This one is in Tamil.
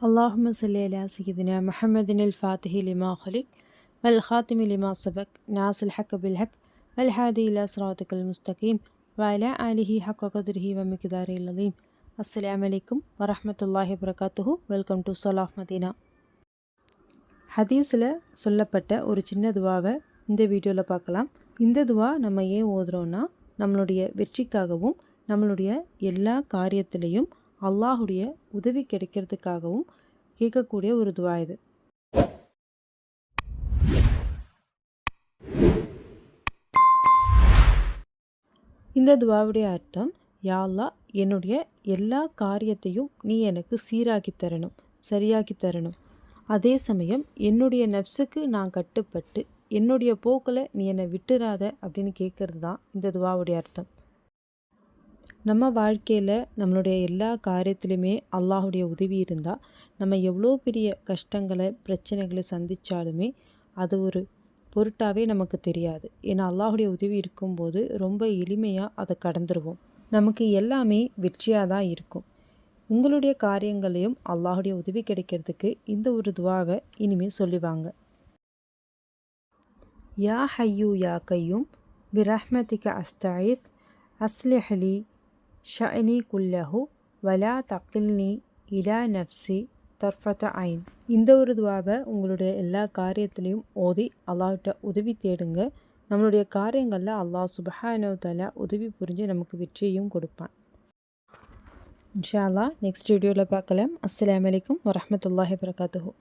اللهم صل على سيدنا محمد الفاتح لما خلق والخاتم لما سبق ناس الحق بالحق والهادي إلى صراطك المستقيم وعلى آله حق قدره ومقداره العظيم அஸ்ஸலாமு அலைக்கும் வரஹ்மத்துல்லாஹி வபரகாத்துஹு வெல்கம் டு சொலாஃப் மதீனா ஹதீஸில் சொல்லப்பட்ட ஒரு சின்ன துவாவை இந்த வீடியோவில் பார்க்கலாம் இந்த துவா நம்ம ஏன் ஓதுறோன்னா நம்மளுடைய வெற்றிக்காகவும் நம்மளுடைய எல்லா காரியத்திலையும் அல்லாஹுடைய உதவி கிடைக்கிறதுக்காகவும் கேட்கக்கூடிய ஒரு துவா இது. இந்த துவாவுடைய அர்த்தம் யாழ்லா என்னுடைய எல்லா காரியத்தையும் நீ எனக்கு சீராக்கி தரணும் சரியாக்கி தரணும். அதே சமயம் என்னுடைய நப்சுக்கு நான் கட்டுப்பட்டு என்னுடைய போக்கில் நீ என்னை விட்டுறாத அப்படின்னு கேட்குறது தான் இந்த துவாவுடைய அர்த்தம். நம்ம வாழ்க்கையில் நம்மளுடைய எல்லா காரியத்திலுமே அல்லாஹுடைய உதவி இருந்தால் நம்ம எவ்வளோ பெரிய கஷ்டங்களை பிரச்சனைகளை சந்தித்தாலுமே அது ஒரு பொருட்டாகவே நமக்கு தெரியாது. ஏன்னா அல்லாஹுடைய உதவி இருக்கும்போது ரொம்ப எளிமையாக அதை கடந்துருவோம். நமக்கு எல்லாமே வெற்றியாக தான் இருக்கும். உங்களுடைய காரியங்களையும் அல்லாஹுடைய உதவி கிடைக்கிறதுக்கு இந்த ஒரு துவாவை இனிமேல் சொல்லுவாங்க யா ஹையூ யா கையும் பிரஹ்மதிக அஸ்தாயித் அஸ்லிஹலி ஷஅனி குல்லஹு வலா தக்கில்னி இலா நப்சி தர்ஃபத ஐன் இந்த ஒரு துவாவை உங்களுடைய எல்லா காரியத்திலையும் ஓதி அல்லாஹ்கிட்ட உதவி தேடுங்க. நம்மளுடைய காரியங்களில் அல்லாஹ் சுபஹானவத்தால உதவி புரிஞ்சு நமக்கு வெற்றியையும் கொடுப்பான். இன்ஷா அல்லா நெக்ஸ்ட் வீடியோவில் பார்க்கலாம். அஸ்லாம் வலைக்கம் வரமத்துல்லாஹி வரகாத்துஹூ